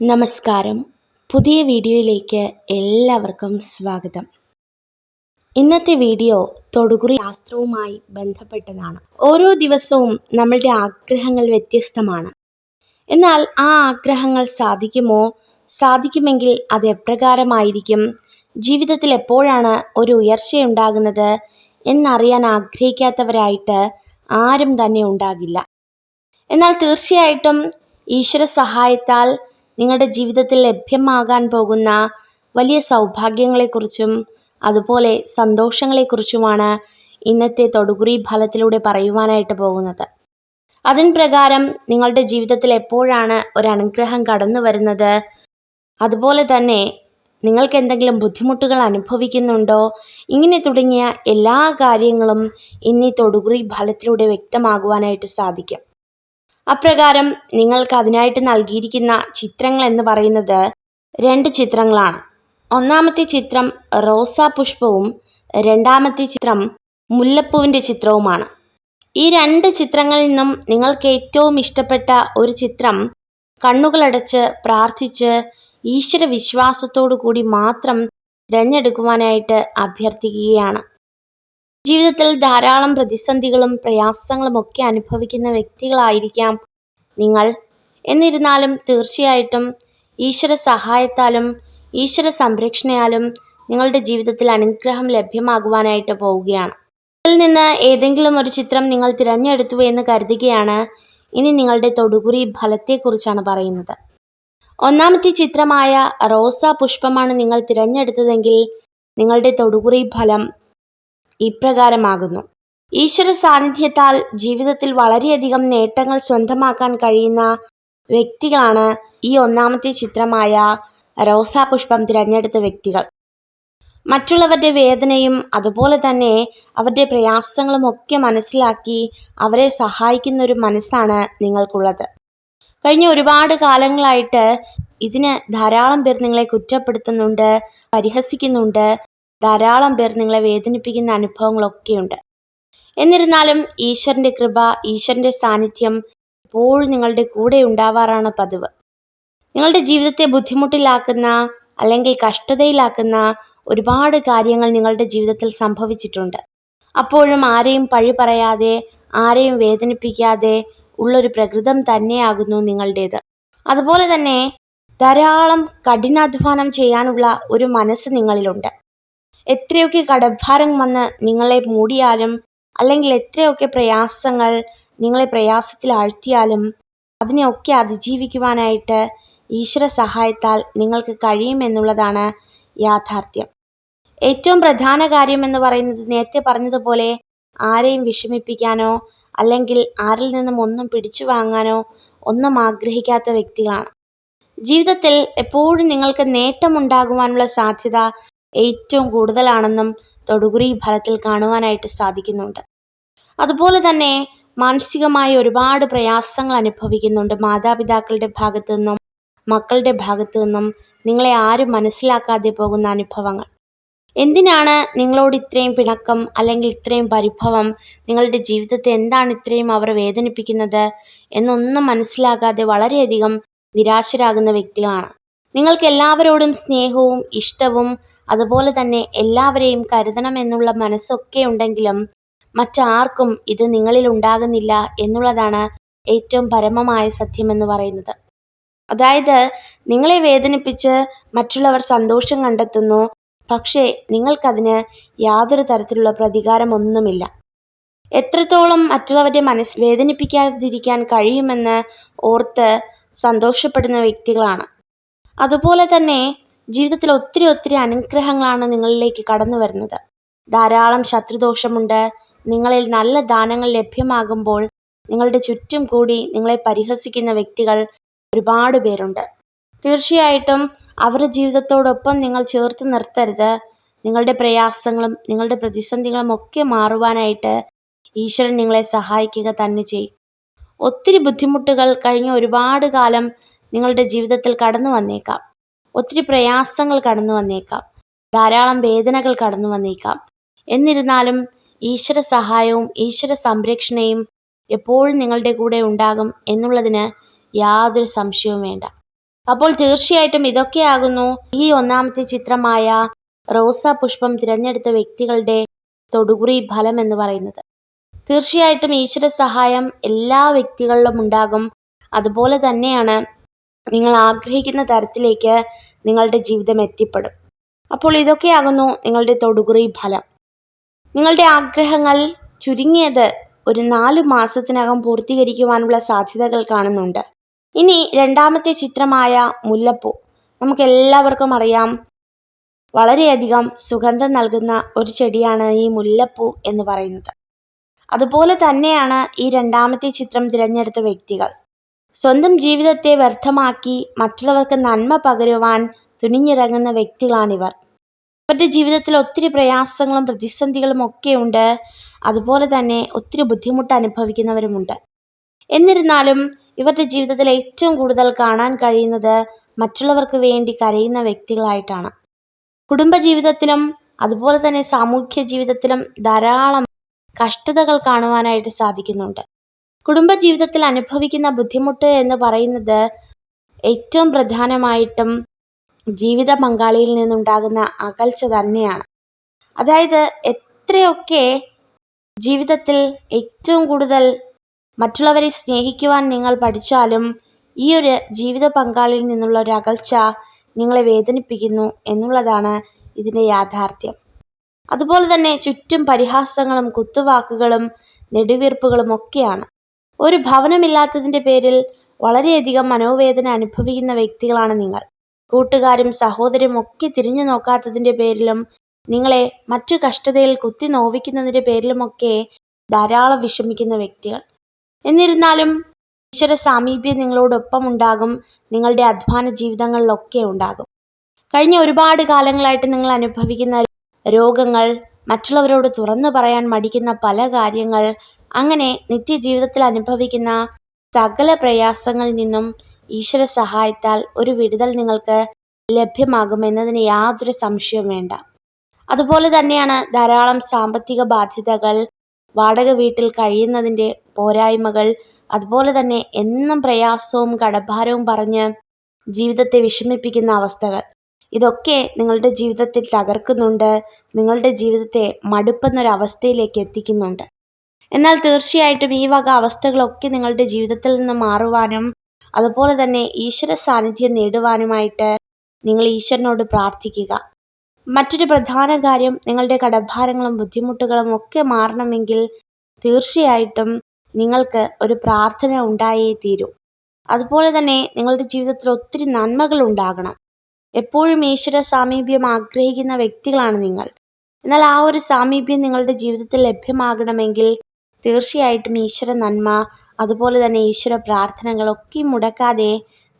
നമസ്കാരം. പുതിയ വീഡിയോയിലേക്ക് എല്ലാവർക്കും സ്വാഗതം. ഇന്നത്തെ വീഡിയോ തൊടുകുറി ശാസ്ത്രവുമായി ബന്ധപ്പെട്ടതാണ്. ഓരോ ദിവസവും നമ്മളുടെ ആഗ്രഹങ്ങൾ വ്യത്യസ്തമാണ്. എന്നാൽ ആ ആഗ്രഹങ്ങൾ സാധിക്കുമോ? സാധിക്കുമെങ്കിൽ അത് എപ്രകാരമായിരിക്കും? ജീവിതത്തിൽ എപ്പോഴാണ് ഒരു ഉയർച്ചയുണ്ടാകുന്നത് എന്നറിയാൻ ആഗ്രഹിക്കാത്തവരായിട്ട് ആരും തന്നെ ഉണ്ടാകില്ല. എന്നാൽ തീർച്ചയായിട്ടും ഈശ്വര സഹായത്താൽ നിങ്ങളുടെ ജീവിതത്തിൽ ലഭ്യമാകാൻ പോകുന്ന വലിയ സൗഭാഗ്യങ്ങളെക്കുറിച്ചും അതുപോലെ സന്തോഷങ്ങളെക്കുറിച്ചുമാണ് ഇന്നത്തെ തൊടുകുറി ഫലത്തിലൂടെ പറയുവാനായിട്ട് പോകുന്നത്. അതിൻ പ്രകാരം നിങ്ങളുടെ ജീവിതത്തിൽ എപ്പോഴാണ് ഒരു അനുഗ്രഹം കടന്നു വരുന്നത്? അതുപോലെ തന്നെ നിങ്ങൾക്ക് എന്തെങ്കിലും ബുദ്ധിമുട്ടുകൾ അനുഭവിക്കുന്നുണ്ടോ? ഇങ്ങനെ തുടങ്ങിയ എല്ലാ കാര്യങ്ങളും ഇന്നീ തൊടുകുറി ഫലത്തിലൂടെ വ്യക്തമാകുവാനായിട്ട് സാധിക്കും. അപ്രകാരം നിങ്ങൾക്ക് അതിനായിട്ട് നൽകിയിരിക്കുന്ന ചിത്രങ്ങൾ എന്ന് പറയുന്നത് രണ്ട് ചിത്രങ്ങളാണ്. ഒന്നാമത്തെ ചിത്രം റോസാ പുഷ്പവും രണ്ടാമത്തെ ചിത്രം മുല്ലപ്പൂവിന്റെ ചിത്രവുമാണ്. ഈ രണ്ട് ചിത്രങ്ങളിൽ നിന്നും നിങ്ങൾക്ക് ഏറ്റവും ഇഷ്ടപ്പെട്ട ഒരു ചിത്രം കണ്ണുകളടച്ച് പ്രാർത്ഥിച്ച് ഈശ്വര വിശ്വാസത്തോടു കൂടി മാത്രം തിരഞ്ഞെടുക്കുവാനായിട്ട് അഭ്യർത്ഥിക്കുകയാണ്. ജീവിതത്തിൽ ധാരാളം പ്രതിസന്ധികളും പ്രയാസങ്ങളും ഒക്കെ അനുഭവിക്കുന്ന വ്യക്തികളായിരിക്കാം നിങ്ങൾ. എന്നിരുന്നാലും തീർച്ചയായിട്ടും ഈശ്വര സഹായത്താലും ഈശ്വര സംരക്ഷണയാലും നിങ്ങളുടെ ജീവിതത്തിൽ അനുഗ്രഹം ലഭ്യമാകുവാനായിട്ട് പോവുകയാണ്. അതിൽ നിന്ന് ഏതെങ്കിലും ഒരു ചിത്രം നിങ്ങൾ തിരഞ്ഞെടുത്തു എന്ന് കരുതുകയാണ്. ഇനി നിങ്ങളുടെ തൊടുകുറി ഫലത്തെക്കുറിച്ചാണ് പറയുന്നത്. ഒന്നാമത്തെ ചിത്രമായ റോസാ പുഷ്പമാണ് നിങ്ങൾ തിരഞ്ഞെടുത്തതെങ്കിൽ നിങ്ങളുടെ തൊടുകുറി ഫലം ഇപ്രകാരമാകുന്നു. ഈശ്വര സാന്നിധ്യത്താൽ ജീവിതത്തിൽ വളരെയധികം നേട്ടങ്ങൾ സ്വന്തമാക്കാൻ കഴിയുന്ന വ്യക്തികളാണ് ഈ ഒന്നാമത്തെ ചിത്രമായ റോസാപുഷ്പം തിരഞ്ഞെടുത്ത വ്യക്തികൾ. മറ്റുള്ളവരുടെ വേദനയും അതുപോലെ തന്നെ അവരുടെ പ്രയാസങ്ങളും ഒക്കെ മനസ്സിലാക്കി അവരെ സഹായിക്കുന്ന ഒരു മനസ്സാണ് നിങ്ങൾക്കുള്ളത്. കഴിഞ്ഞ ഒരുപാട് കാലങ്ങളായിട്ട് ഇതിന് ധാരാളം പേർ നിങ്ങളെ കുറ്റപ്പെടുത്തുന്നുണ്ട് പരിഹസിക്കുന്നുണ്ട് ധാരാളം പേർ നിങ്ങളെ വേദനിപ്പിക്കുന്ന അനുഭവങ്ങളൊക്കെയുണ്ട്. എന്നിരുന്നാലും ഈശ്വരന്റെ കൃപ ഈശ്വരന്റെ സാന്നിധ്യം എപ്പോഴും നിങ്ങളുടെ കൂടെ ഉണ്ടാവാറാണ് പതിവ്. നിങ്ങളുടെ ജീവിതത്തെ ബുദ്ധിമുട്ടിലാക്കുന്ന അല്ലെങ്കിൽ കഷ്ടതയിലാക്കുന്ന ഒരുപാട് കാര്യങ്ങൾ നിങ്ങളുടെ ജീവിതത്തിൽ സംഭവിച്ചിട്ടുണ്ട്. അപ്പോഴും ആരെയും പഴി പറയാതെ ആരെയും വേദനിപ്പിക്കാതെ ഉള്ളൊരു പ്രകൃതം തന്നെയാകുന്നു നിങ്ങളുടേത്. അതുപോലെ തന്നെ ധാരാളം കഠിനാധ്വാനം ചെയ്യാനുള്ള ഒരു മനസ്സ് നിങ്ങളിലുണ്ട്. എത്രയൊക്കെ കടഭാരം വന്ന് നിങ്ങളെ മൂടിയാലും അല്ലെങ്കിൽ എത്രയൊക്കെ പ്രയാസങ്ങൾ നിങ്ങളെ പ്രയാസത്തിൽ ആഴ്ത്തിയാലും അതിനെയൊക്കെ അതിജീവിക്കുവാനായിട്ട് ഈശ്വര സഹായത്താൽ നിങ്ങൾക്ക് കഴിയുമെന്നുള്ളതാണ് യാഥാർത്ഥ്യം. ഏറ്റവും പ്രധാന കാര്യം എന്ന് പറയുന്നത് നേരത്തെ പറഞ്ഞതുപോലെ ആരെയും വിഷമിപ്പിക്കാനോ അല്ലെങ്കിൽ ആരിൽ നിന്നും ഒന്നും പിടിച്ചു വാങ്ങാനോ ഒന്നും ആഗ്രഹിക്കാത്ത വ്യക്തികളാണ്. ജീവിതത്തിൽ എപ്പോഴും നിങ്ങൾക്ക് നേട്ടമുണ്ടാകുവാനുള്ള സാധ്യത ഏറ്റവും കൂടുതലാണെന്നും തൊടുകുറി ഫലത്തിൽ കാണുവാനായിട്ട് സാധിക്കുന്നുണ്ട്. അതുപോലെ തന്നെ മാനസികമായ ഒരുപാട് പ്രയാസങ്ങൾ അനുഭവിക്കുന്നുണ്ട് മാതാപിതാക്കളുടെ ഭാഗത്തു നിന്നും മക്കളുടെ ഭാഗത്തു നിന്നും. നിങ്ങളെ ആരും മനസ്സിലാക്കാതെ പോകുന്ന അനുഭവങ്ങൾ. എന്തിനാണ് നിങ്ങളോട് ഇത്രയും പിണക്കം അല്ലെങ്കിൽ ഇത്രയും പരിഭവം? നിങ്ങളുടെ ജീവിതത്തെ എന്താണ് ഇത്രയും അവർ വേദനിപ്പിക്കുന്നത്? എന്നൊന്നും മനസ്സിലാകാതെ വളരെയധികം നിരാശരാകുന്ന വ്യക്തികളാണ്. നിങ്ങൾക്ക് എല്ലാവരോടും സ്നേഹവും ഇഷ്ടവും അതുപോലെ തന്നെ എല്ലാവരെയും കരുതണമെന്നുള്ള മനസ്സൊക്കെ ഉണ്ടെങ്കിലും മറ്റാർക്കും ഇത് നിങ്ങളിൽ ഉണ്ടാകുന്നില്ല എന്നുള്ളതാണ് ഏറ്റവും പരമമായ സത്യമെന്ന് പറയുന്നത്. അതായത് നിങ്ങളെ വേദനിപ്പിച്ച് മറ്റുള്ളവർ സന്തോഷം കണ്ടെത്തുന്നു പക്ഷേ നിങ്ങൾക്കതിന് യാതൊരു തരത്തിലുള്ള പ്രതികാരമൊന്നുമില്ല. എത്രത്തോളം മറ്റുള്ളവരുടെ മനസ്സ് വേദനിപ്പിക്കാതിരിക്കാൻ കഴിയുമെന്ന് ഓർത്ത് സന്തോഷപ്പെടുന്ന വ്യക്തികളാണ്. അതുപോലെ തന്നെ ജീവിതത്തിൽ ഒത്തിരി ഒത്തിരി അനുഗ്രഹങ്ങളാണ് നിങ്ങളിലേക്ക് കടന്നു വരുന്നത്. ധാരാളം ശത്രുദോഷമുണ്ട്. നിങ്ങളിൽ നല്ല ദാനങ്ങൾ ലഭ്യമാകുമ്പോൾ നിങ്ങളുടെ ചുറ്റും കൂടി നിങ്ങളെ പരിഹസിക്കുന്ന വ്യക്തികൾ ഒരുപാട് പേരുണ്ട്. തീർച്ചയായിട്ടും അവരുടെ ജീവിതത്തോടൊപ്പം നിങ്ങൾ ചേർത്ത് നിർത്തരുത്. നിങ്ങളുടെ പ്രയാസങ്ങളും നിങ്ങളുടെ പ്രതിസന്ധികളും ഒക്കെ മാറുവാനായിട്ട് ഈശ്വരൻ നിങ്ങളെ സഹായിക്കുക തന്നെ ചെയ്യും. ഒത്തിരി ബുദ്ധിമുട്ടുകൾ കഴിഞ്ഞ ഒരുപാട് കാലം നിങ്ങളുടെ ജീവിതത്തിൽ കടന്നു വന്നേക്കാം. ഒത്തിരി പ്രയാസങ്ങൾ കടന്നു വന്നേക്കാം. ധാരാളം വേദനകൾ കടന്നു വന്നേക്കാം. എന്നിരുന്നാലും ഈശ്വര സഹായവും ഈശ്വര സംരക്ഷണയും എപ്പോഴും നിങ്ങളുടെ കൂടെ ഉണ്ടാകും എന്നുള്ളതിന് യാതൊരു സംശയവും വേണ്ട. അപ്പോൾ തീർച്ചയായിട്ടും ഇതൊക്കെയാകുന്നു ഈ ഒന്നാമത്തെ ചിത്രമായ റോസാ പുഷ്പം തിരഞ്ഞെടുത്ത വ്യക്തികളുടെ തൊടുകുറി ഫലം എന്ന് പറയുന്നത്. തീർച്ചയായിട്ടും ഈശ്വര സഹായം എല്ലാ വ്യക്തികളിലും ഉണ്ടാകും. അതുപോലെ തന്നെയാണ് നിങ്ങൾ ആഗ്രഹിക്കുന്ന തരത്തിലേക്ക് നിങ്ങളുടെ ജീവിതം എത്തിപ്പെടും. അപ്പോൾ ഇതൊക്കെയാകുന്നു നിങ്ങളുടെ തൊടുകുറി ഫലം. നിങ്ങളുടെ ആഗ്രഹങ്ങൾ ചുരുങ്ങിയത് ഒരു നാല് മാസത്തിനകം പൂർത്തീകരിക്കുവാനുള്ള സാധ്യതകൾ കാണുന്നുണ്ട്. ഇനി രണ്ടാമത്തെ ചിത്രമായ മുല്ലപ്പൂ. നമുക്ക് എല്ലാവർക്കും അറിയാം വളരെയധികം സുഗന്ധം നൽകുന്ന ഒരു ചെടിയാണ് ഈ മുല്ലപ്പൂ എന്ന് പറയുന്നത്. അതുപോലെ തന്നെയാണ് ഈ രണ്ടാമത്തെ ചിത്രം തിരഞ്ഞെടുത്ത വ്യക്തികൾ. സ്വന്തം ജീവിതത്തെ വ്യർത്ഥമാക്കി മറ്റുള്ളവർക്ക് നന്മ പകരുവാൻ തുനിഞ്ഞിറങ്ങുന്ന വ്യക്തികളാണിവർ. ഇവരുടെ ജീവിതത്തിൽ ഒത്തിരി പ്രയാസങ്ങളും പ്രതിസന്ധികളും ഒക്കെയുണ്ട് അതുപോലെ തന്നെ ഒത്തിരി ബുദ്ധിമുട്ട് അനുഭവിക്കുന്നവരുമുണ്ട്. എന്നിരുന്നാലും ഇവരുടെ ജീവിതത്തിൽ ഏറ്റവും കൂടുതൽ കാണാൻ കഴിയുന്നത് മറ്റുള്ളവർക്ക് വേണ്ടി കരയുന്ന വ്യക്തികളായിട്ടാണ്. കുടുംബജീവിതത്തിലും അതുപോലെ തന്നെ സാമൂഹ്യ ജീവിതത്തിലും ധാരാളം കഷ്ടതകൾ കാണുവാനായിട്ട് സാധിക്കുന്നുണ്ട്. കുടുംബജീവിതത്തിൽ അനുഭവിക്കുന്ന ബുദ്ധിമുട്ട് എന്ന് പറയുന്നത് ഏറ്റവും പ്രധാനമായിട്ടും ജീവിത പങ്കാളിയിൽ നിന്നുണ്ടാകുന്ന അകൽച്ച തന്നെയാണ്. അതായത് എത്രയൊക്കെ ജീവിതത്തിൽ ഏറ്റവും കൂടുതൽ മറ്റുള്ളവരെ സ്നേഹിക്കുവാൻ നിങ്ങൾ പഠിച്ചാലും ഈ ഒരു ജീവിത പങ്കാളിയിൽ നിന്നുള്ള ഒരു അകൽച്ച നിങ്ങളെ വേദനിപ്പിക്കുന്നു എന്നുള്ളതാണ് ഇതിന്റെ യാഥാർത്ഥ്യം. അതുപോലെ തന്നെ ചുറ്റും പരിഹാസങ്ങളും കുത്തുവാക്കുകളും നെടുവീർപ്പുകളും ഒക്കെയാണ്. ഒരു ഭവനമില്ലാത്തതിന്റെ പേരിൽ വളരെയധികം മനോവേദന അനുഭവിക്കുന്ന വ്യക്തികളാണ് നിങ്ങൾ. കൂട്ടുകാരും സഹോദരും ഒക്കെ തിരിഞ്ഞു നോക്കാത്തതിന്റെ പേരിലും നിങ്ങളെ മറ്റു കഷ്ടതയിൽ കുത്തി നോവിക്കുന്നതിന്റെ പേരിലുമൊക്കെ ധാരാളം വിഷമിക്കുന്ന വ്യക്തികൾ. എന്നിരുന്നാലും ഈശ്വര സാമീപ്യം നിങ്ങളോടൊപ്പം ഉണ്ടാകും നിങ്ങളുടെ അധ്വാന ജീവിതങ്ങളിലൊക്കെ ഉണ്ടാകും. കഴിഞ്ഞ ഒരുപാട് കാലങ്ങളായിട്ട് നിങ്ങൾ അനുഭവിക്കുന്ന രോഗങ്ങൾ മറ്റുള്ളവരോട് തുറന്നു പറയാൻ മടിക്കുന്ന പല കാര്യങ്ങൾ അങ്ങനെ നിത്യജീവിതത്തിൽ അനുഭവിക്കുന്ന സകല പ്രയാസങ്ങളിൽ നിന്നും ഈശ്വര സഹായത്താൽ ഒരു വിടുതൽ നിങ്ങൾക്ക് ലഭ്യമാകുമെന്നതിന് യാതൊരു സംശയവും വേണ്ട. അതുപോലെ തന്നെയാണ് ധാരാളം സാമ്പത്തിക ബാധ്യതകൾ വാടക വീട്ടിൽ കഴിയുന്നതിന്റെ പോരായ്മകൾ അതുപോലെ തന്നെ എന്നും പ്രയാസവും കടഭാരവും പറഞ്ഞ് ജീവിതത്തെ വിഷമിപ്പിക്കുന്ന അവസ്ഥകൾ. ഇതൊക്കെ നിങ്ങളുടെ ജീവിതത്തിൽ തകർക്കുന്നുണ്ട് നിങ്ങളുടെ ജീവിതത്തെ മടുപ്പെന്നൊരവസ്ഥയിലേക്ക് എത്തിക്കുന്നുണ്ട്. എന്നാൽ തീർച്ചയായിട്ടും ഈ വക അവസ്ഥകളൊക്കെ നിങ്ങളുടെ ജീവിതത്തിൽ നിന്ന് മാറുവാനും അതുപോലെ തന്നെ ഈശ്വര സാന്നിധ്യം നേടുവാനുമായിട്ട് നിങ്ങൾ ഈശ്വരനോട് പ്രാർത്ഥിക്കുക. മറ്റൊരു പ്രധാന കാര്യം നിങ്ങളുടെ കടഭാരങ്ങളും ബുദ്ധിമുട്ടുകളും ഒക്കെ മാറണമെങ്കിൽ തീർച്ചയായിട്ടും നിങ്ങൾക്ക് ഒരു പ്രാർത്ഥന ഉണ്ടായേ തീരൂ. അതുപോലെ തന്നെ നിങ്ങളുടെ ജീവിതത്തിൽ ഒത്തിരി നന്മകൾ ഉണ്ടാകണം. എപ്പോഴും ഈശ്വര സാമീപ്യം ആഗ്രഹിക്കുന്ന വ്യക്തികളാണ് നിങ്ങൾ. എന്നാൽ ആ ഒരു സാമീപ്യം നിങ്ങളുടെ ജീവിതത്തിൽ ലഭ്യമാകണമെങ്കിൽ തീർച്ചയായിട്ടും ഈശ്വര നന്മ അതുപോലെ തന്നെ ഈശ്വര പ്രാർത്ഥനകളൊക്കെ മുടക്കാതെ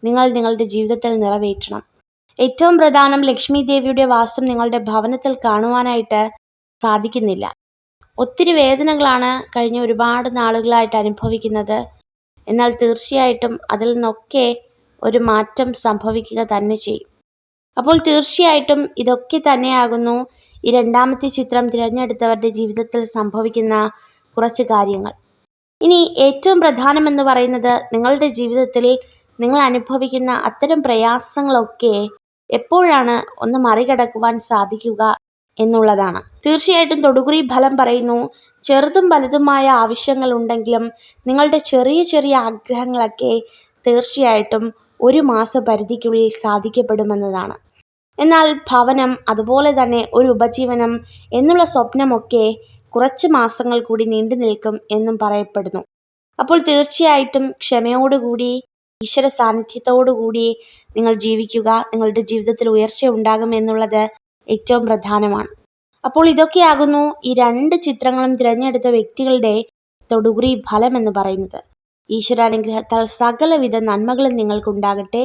നിങ്ങൾ നിങ്ങളുടെ ജീവിതത്തിൽ നിറവേറ്റണം. ഏറ്റവും പ്രധാനം ലക്ഷ്മി ദേവിയുടെ വാസം നിങ്ങളുടെ ഭവനത്തിൽ കാണുവാനായിട്ട് സാധിക്കുന്നില്ല. ഒത്തിരി വേദനകളാണ് കഴിഞ്ഞ ഒരുപാട് നാളുകളായിട്ട് അനുഭവിക്കുന്നത്. എന്നാൽ തീർച്ചയായിട്ടും അതിൽ നിന്നൊക്കെ ഒരു മാറ്റം സംഭവിക്കുക തന്നെ ചെയ്യും. അപ്പോൾ തീർച്ചയായിട്ടും ഇതൊക്കെ തന്നെയാകുന്നു ഈ രണ്ടാമത്തെ ചിത്രം തിരഞ്ഞെടുത്തവരുടെ ജീവിതത്തിൽ സംഭവിക്കുന്ന കുറച്ച് കാര്യങ്ങൾ. ഇനി ഏറ്റവും പ്രധാനമെന്ന് പറയുന്നത് നിങ്ങളുടെ ജീവിതത്തിൽ നിങ്ങൾ അനുഭവിക്കുന്ന അത്തരം പ്രയാസങ്ങളൊക്കെ എപ്പോഴാണ് ഒന്ന് മറികടക്കുവാൻ സാധിക്കുക എന്നുള്ളതാണ്. തീർച്ചയായിട്ടും തൊടുകുറി ഫലം പറയുന്നു ചെറുതും വലുതുമായ ആവശ്യങ്ങൾ ഉണ്ടെങ്കിലും നിങ്ങളുടെ ചെറിയ ചെറിയ ആഗ്രഹങ്ങളൊക്കെ തീർച്ചയായിട്ടും ഒരു മാസ പരിധിക്കുള്ളിൽ സാധിക്കപ്പെടുമെന്നതാണ്. എന്നാൽ ഭവനം അതുപോലെ തന്നെ ഒരു ഉപജീവനം എന്നുള്ള സ്വപ്നമൊക്കെ കുറച്ച് മാസങ്ങൾ കൂടി നീണ്ടു നിൽക്കും എന്നും പറയപ്പെടുന്നു. അപ്പോൾ തീർച്ചയായിട്ടും ക്ഷമയോടുകൂടി ഈശ്വര സാന്നിധ്യത്തോടുകൂടി നിങ്ങൾ ജീവിക്കുക നിങ്ങളുടെ ജീവിതത്തിൽ ഉയർച്ച ഉണ്ടാകും എന്നുള്ളത് ഏറ്റവും പ്രധാനമാണ്. അപ്പോൾ ഇതൊക്കെയാകുന്നു ഈ രണ്ട് ചിത്രങ്ങളും തിരഞ്ഞെടുത്ത വ്യക്തികളുടെ തൊടുകുറി ഫലം എന്ന് പറയുന്നത്. ഈശ്വരാനുഗ്രഹത്താൽ സകലവിധ നന്മകളും നിങ്ങൾക്കുണ്ടാകട്ടെ.